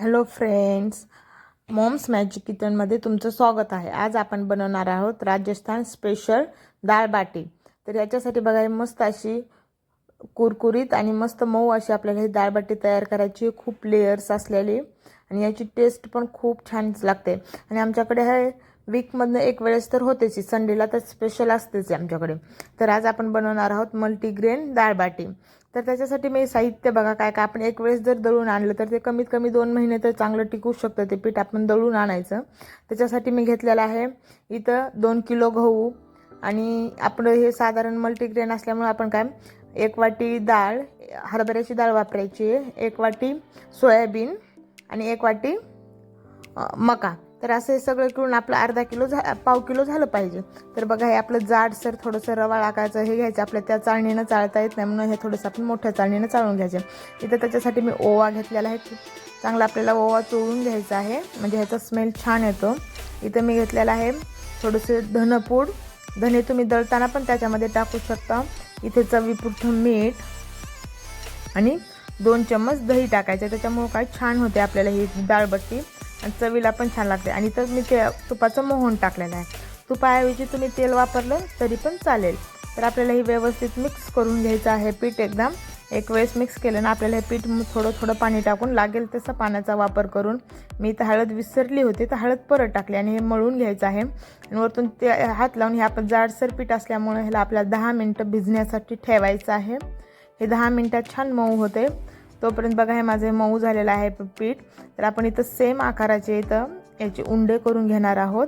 Hello friends moms magic किचनमध्ये तुमचं स्वागत आहे. आज आपण बनवणार आहोत राजस्थान स्पेशल डाळ बाटी. तर याच्यासाठी बघा मस्त अशी कुरकुरीत आणि मस्त मऊ अशी आपल्याला ही डाळ बाटी तयार करायची. खूप लेयर्स असलेली. आणि याची टेस्ट पण खूप छान लागते. आणि आमच्याकडे हे वीकमधनं एक वेळेस तर होतेच. संडेला तर स्पेशल असतेच आहे आमच्याकडे. तर आज आपण बनवणार आहोत मल्टीग्रेन दाळ बाटी. तर त्याच्यासाठी मी साहित्य बघा काय काय. आपण एक वेळेस जर दळून आणलं तर ते कमीत कमी दोन महिने तर चांगलं टिकू शकतं ते पीठ आपण दळून आणायचं. त्याच्यासाठी मी घेतलेलं आहे इथं दोन किलो गहू आणि आपलं हे साधारण मल्टीग्रेन असल्यामुळे आपण काय एक वाटी डाळ हरभऱ्याची डाळ वापरायची आहे एक वाटी सोयाबीन आणि एक वाटी मका. तर असं हे सगळं करून आपलं अर्धा किलो झा पाव किलो झालं पाहिजे. तर बघा हे आपलं जाडसर थोडंसं रवा टाकायचं हे घ्यायचं. आपल्या त्या चाळणीनं चाळता येत नाही म्हणून हे थोडंसं आपण मोठ्या चाळणीनं चाळून घ्यायचं. इथं त्याच्यासाठी मी ओवा घेतलेला आहे. चांगला आपल्याला ओवा चोळून घ्यायचा आहे. म्हणजे ह्याचा स्मेल छान येतो. इथं मी घेतलेला आहे थोडंसं धनपूड. धने तुम्ही दळताना पण त्याच्यामध्ये टाकू शकता. इथे चवीपुरतं मीठ आणि दोन चम्मच दही टाकायचं. त्याच्यामुळं काय छान होते आपल्याला ही डाळबट्टी. आणि चवीला पण छान लागते. आणि तर मी ते तुपाचं मोहन टाकलेलं आहे. तुपाऐवजी तुम्ही तेल वापरलं तरी पण चालेल. तर आपल्याला हे व्यवस्थित मिक्स करून घ्यायचं आहे. पीठ एकदम एक वेळेस मिक्स केलं ना आपल्याला हे पीठ थोडं थोडं पाणी टाकून लागेल तसं पाण्याचा वापर करून. मी तर हळद विसरली होती तर हळद परत टाकली आणि हे मळून घ्यायचं आहे. आणि वरतून ते हात लावून हे आपण जाडसर पीठ असल्यामुळे ह्याला आपल्याला दहा मिनटं भिजण्यासाठी ठेवायचं आहे. हे दहा मिनटात छान मऊ होते. तोपर्यंत बघा हे माझे मऊ झालेलं आहे पीठ. तर आपण इथं सेम आकाराचे इथं याचे उंडे करून घेणार आहोत.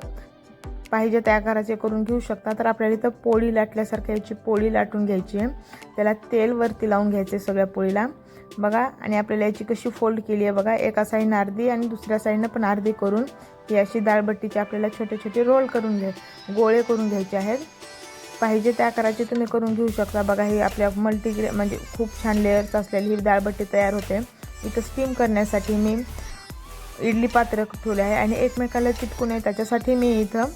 पाहिजे त्या आकाराचे करून घेऊ शकता. तर आपल्याला इथं पोळी लाटल्यासारखं याची पोळी लाटून घ्यायची आहे. त्याला तेल वरती लावून घ्यायचे सगळ्या पोळीला. बघा आणि आपल्याला याची कशी फोल्ड केली आहे बघा. एका साईडनं अर्धी आणि दुसऱ्या साईडनं पण अर्धी करून ही अशी दाळबट्टीचे आपल्याला छोटे छोटे रोल करून घ्या गोळे करून घ्यायचे आहेत. पाहिजे त्या आकाराचे तुम्ही करून घेऊ शकता. बघा ही आपल्या मल्टीग्रे म्हणजे खूप छान लेअर्स असलेली ही डाळबट्टी तयार होते. इथं स्टीम करण्यासाठी मी इडली पात्र ठेवले आहे आणि एकमेकाला चिटकू नये. त्याच्यासाठी मी इथं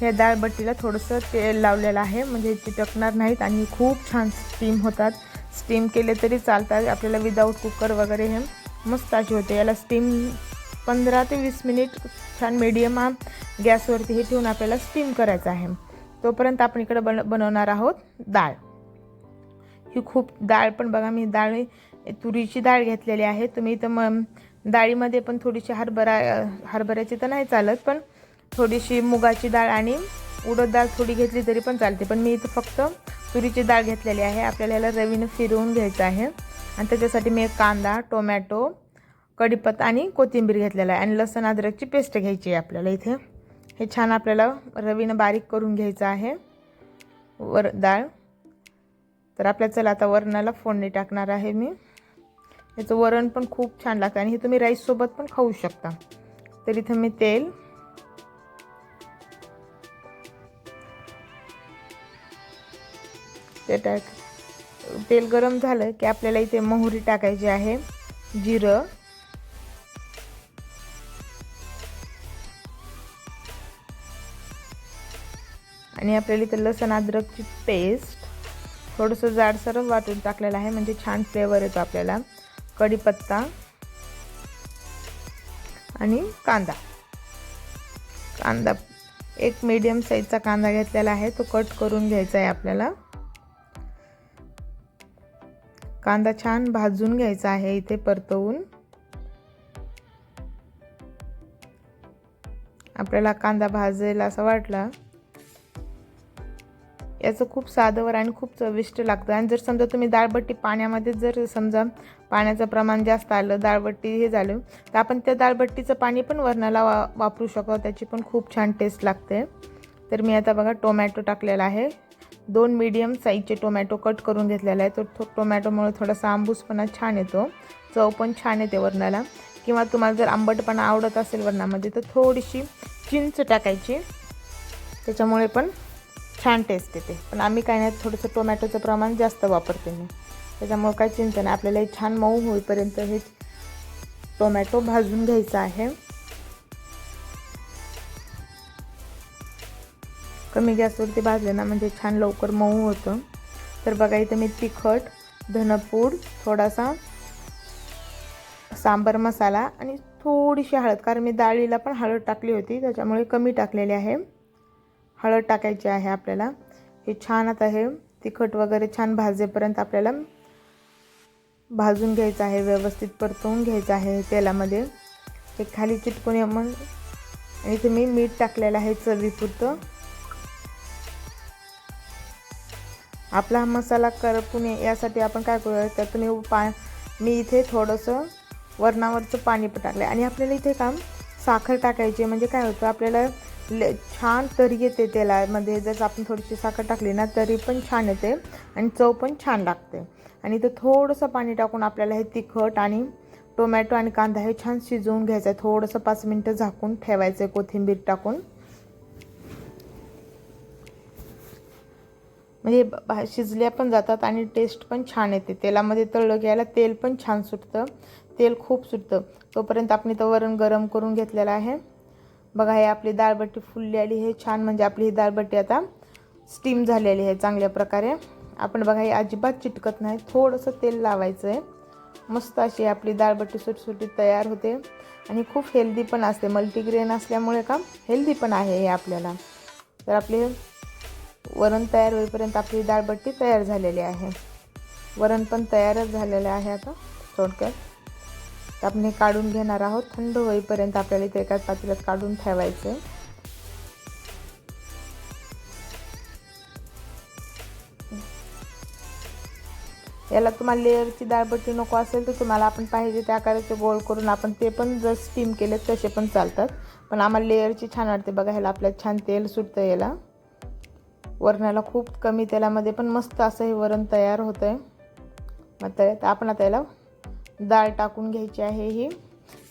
हे दाळबट्टीला थोडंसं तेल लावलेलं आहे. म्हणजे चिटकणार नाहीत आणि खूप छान स्टीम होतात. स्टीम केले तरी चालतात. आपल्याला विदाऊट कुकर वगैरे हे मस्त अशी होते. याला स्टीम पंधरा ते वीस मिनिट छान मीडियम गॅसवरती हे ठेवून आपल्याला स्टीम करायचं आहे. तोपर्यंत आपण इकडे बन बनवणार आहोत डाळ. ही खूप डाळ पण बघा मी डाळ तुरीची डाळ घेतलेली आहे. तुम्ही इथं मग डाळीमध्ये पण थोडीशी हरभरा हरभऱ्याची तर नाही चालत पण थोडीशी मुगाची डाळ आणि उडद डाळ थोडी घेतली तरी पण चालते. पण मी इथं फक्त तुरीची डाळ घेतलेली आहे. आपल्याला याला रवीनं फिरवून घ्यायचं आहे. आणि त्याच्यासाठी मी एक कांदा टोमॅटो कढीपत्ता आणि कोथिंबीर घेतलेला आहे. आणि लसण अद्रकची पेस्ट घ्यायची आहे आपल्याला इथे. हे छान आपल्याला रवीनं बारीक करून घ्यायचं आहे. वर डाळ. तर आपल्या चला आता वरणाला फोडणी टाकणार आहे मी. याचं वरण पण खूप छान लागतं आणि हे तुम्ही राईससोबत पण खाऊ शकता. तर इथं मी तेल. ते टाक तेल गरम झालं की आपल्याला इथे मोहरी टाकायची आहे. जिरं. आणि आपल्याला इथं लसण अद्रकची पेस्ट थोडंसं जाडसर वाटून टाकलेलं आहे. म्हणजे छान फ्लेवर येतो आपल्याला. कढीपत्ता आणि कांदा. कांदा एक मीडियम साईजचा कांदा घेतलेला आहे. तो कट करून घ्यायचा आहे आपल्याला. कांदा छान भाजून घ्यायचा आहे इथे परतवून. आपल्याला कांदा भाजेल असं वाटला. याचं खूप साधंवर आणि खूप चविष्ट लागतं. आणि जर समजा तुम्ही दाळबट्टी पाण्यामध्ये जर समजा पाण्याचं प्रमाण जास्त आलं दाळबट्टी हे झालं तर आपण त्या दाळबट्टीचं पाणी पण वरणाला वा वापरू शकतो. त्याची पण खूप छान टेस्ट लागते. तर मी आता बघा टोमॅटो टाकलेला आहे. दोन मीडियम साईजचे टोमॅटो कट करून घेतलेला आहे. तो थो टोमॅटोमुळे थोडासा आंबूसपणा छान येतो. चव पण छान येते वरणाला. किंवा तुम्हाला जर आंबटपणा आवडत असेल वरणामध्ये तर थोडीशी चिंच टाकायची. त्याच्यामुळे पण छान टेस्ट येते. पण आम्ही काय नाही थोडंसं टोमॅटोचं प्रमाण जास्त वापरते मी. त्याच्यामुळे काय चिंता नाही आपल्याला हे छान मऊ होईपर्यंत हे टोमॅटो भाजून घ्यायचा आहे. कमी गॅसवरती भाजले ना म्हणजे छान लवकर मऊ होतं. तर बघा इथं मी तिखट धनपूड थोडासा सांबर मसाला आणि थोडीशी हळद कारण मी डाळीला पण हळद टाकली होती त्याच्यामुळे कमी टाकलेली आहे. हळद टाकायची आहे आपल्याला. हे छान आता हे तिखट वगैरे छान भाजेपर्यंत आपल्याला भाजून घ्यायचं आहे व्यवस्थित परतवून घ्यायचं आहे तेलामध्ये. हे खाली चिटकून ये मग आणि इथे मी मीठ टाकलेलं आहे चवीपुरतं. आपला हा मसाला करपून ये- यासाठी आपण काय करूया त्यातून हे पा मी इथे थोडंसं वरणावरचं पाणी पण टाकलं आणि आपल्याला इथे काम साखर टाकायची म्हणजे काय होतं आपल्याला ले छान तरी येते तेलामध्ये जर आपण थोडीशी साखर टाकली ना तरी पण छान येते आणि चव पण छान लागते. आणि इथं थोडंसं पाणी टाकून आपल्याला हे तिखट आणि टोमॅटो आणि कांदा हे छान शिजवून घ्यायचं आहे. थोडंसं पाच मिनटं झाकून ठेवायचं आहे कोथिंबीर टाकून. म्हणजे भा शिजल्या पण जातात आणि टेस्ट पण छान येते. तेलामध्ये तळलं घ्यायला तेल पण छान सुटतं. तेल खूप सुटतं. तोपर्यंत आपण इथं वरण गरम करून घेतलेलं आहे. बघा हे आपली दाळबट्टी फुलली आली हे छान म्हणजे आपली ही दाळबट्टी आता स्टीम झालेली आहे चांगल्या प्रकारे. आपण बघा हे अजिबात चिटकत नाही थोडंसं तेल लावायचं आहे मस्त अशी आपली दाळबट्टी सुटसुटीत तयार होते. आणि खूप हेल्दी पण असते मल्टीग्रेन असल्यामुळे का हेल्दी पण आहे हे आपल्याला. तर आपले वरण तयार होईपर्यंत आपली दाळबट्टी तयार झालेली आहे. वरण पण तयारच झालेलं आहे आता थोडक्यात. आपण हे काढून घेणार आहोत. थंड होईपर्यंत आपल्याला इथे एकाच पातेल्यात काढून ठेवायचं. आहे याला तुम्हाला लेअरची दाळबट्टी नको असेल तर तुम्हाला आपण पाहिजे त्या आकाराचे गोल करून आपण ते पण जर स्टीम केले तसे पण चालतात. पण आम्हाला लेअरची छान वाटते बघा ह्याला आपल्याला छान तेल सुटतं याला. वरणाला खूप कमी तेलामध्ये पण मस्त असं हे वरण तयार होतं आहे मग तर आपण आता याला डाळ टाकून घ्यायची आहे ही.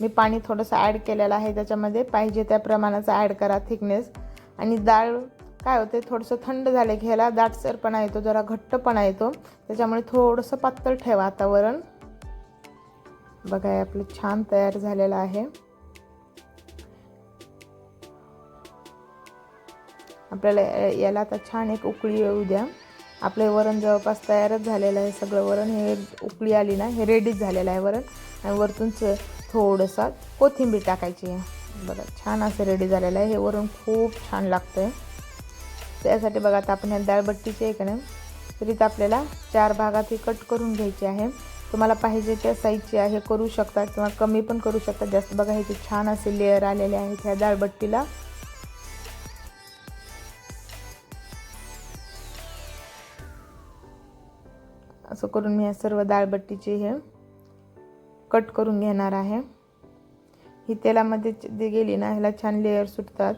मी पाणी थोडंसं ॲड केलेलं आहे त्याच्यामध्ये. पाहिजे त्या प्रमाणाचा ॲड करा थिकनेस आणि डाळ काय होते थोडंसं थंड झालं की ह्याला दाटसरपणा येतो जरा घट्टपणा येतो. त्याच्यामुळे थोडंसं पातळ ठेवा आता वरण. बघा हे आपलं छान तयार झालेलं आहे. आपल्याला याला आता छान एक उकळी येऊ द्या. आपलं वरण जवळपास तयारच झालेलं आहे. सगळं वरण हे उकळी आली ना हे रेडीच झालेलं आहे वरण. आणि वरतून थोडंसं कोथिंबीर टाकायची आहे. बघा छान असं रेडी झालेलं आहे. हे वरण खूप छान लागतं आहे त्यासाठी बघा आता आपण ह्या डाळबट्टीची आहे का नाही तरी तर आपल्याला चार भागात ही कट करून घ्यायची आहे. तुम्हाला पाहिजे त्या साईजची आहे करू शकता. किंवा कमी पण करू शकता. जास्त बघा ह्याचे छान असे लेअर आलेले आहेत ह्या डाळबट्टीला असं करून मी ह्या सर्व डाळबट्टीचे हे कट करून घेणार आहे. ही तेलामध्ये जे गेली ना ह्याला छान लेअर सुटतात.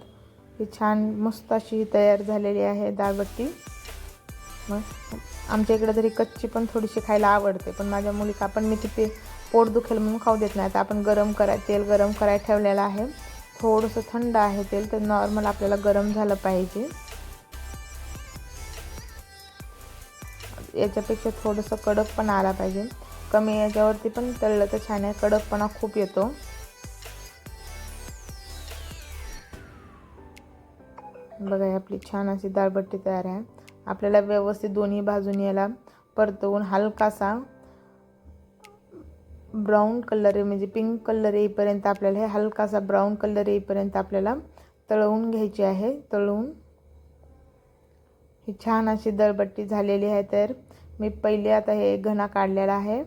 ही छान मस्त अशी ही तयार झालेली आहे डाळबट्टी मग आमच्या इकडे तरी कच्ची पण थोडीशी खायला आवडते पण माझ्या मुलीका पण मी तिथे पोट दुखेल म्हणून खाऊ देत नाही. आता आपण गरम कराय तेल गरम करायला ठेवलेलं आहे. थोडंसं थंड आहे तेल तर नॉर्मल आपल्याला गरम झालं पाहिजे. याच्यापेक्षा थोडंसं कडक पण आला पाहिजे. कमी याच्यावरती पण तळलं तर छान आहे. कडकपणा खूप येतो. बघा आपली छान अशी दाळबट्टी तयार आहे. आपल्याला व्यवस्थित दोन्ही बाजूनी याला परतवून हलकासा ब्राऊन कलर म्हणजे पिंक कलर येईपर्यंत आपल्याला हे हलकासा ब्राऊन कलर येईपर्यंत आपल्याला तळवून घ्यायची आहे. तळवून ही छान अशी दळबट्टी झालेली आहे तर मी पहिले आता हे घणा काढलेला आहे.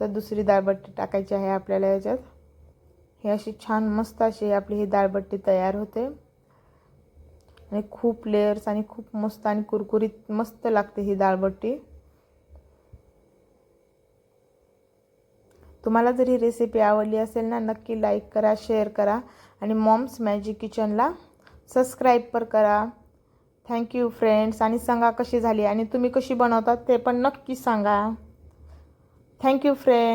तर दुसरी दाळबट्टी टाकायची आहे आपल्याला याच्यात. ही अशी छान मस्त अशी आपली ही दाळबट्टी तयार होते. आणि खूप लेयर्स आणि खूप मस्त आणि कुरकुरीत मस्त लागते ही दाळबट्टी तुम्हाला जर ही रेसिपी आवडली असेल ना नक्की लाईक करा शेअर करा आणि मॉम्स मॅजिक किचनला सबस्क्राईब पण करा. थँक्यू फ्रेंड्स आणि सांगा कशी झाली आणि तुम्ही कशी बनवतात ते पण नक्की सांगा. Thank you friend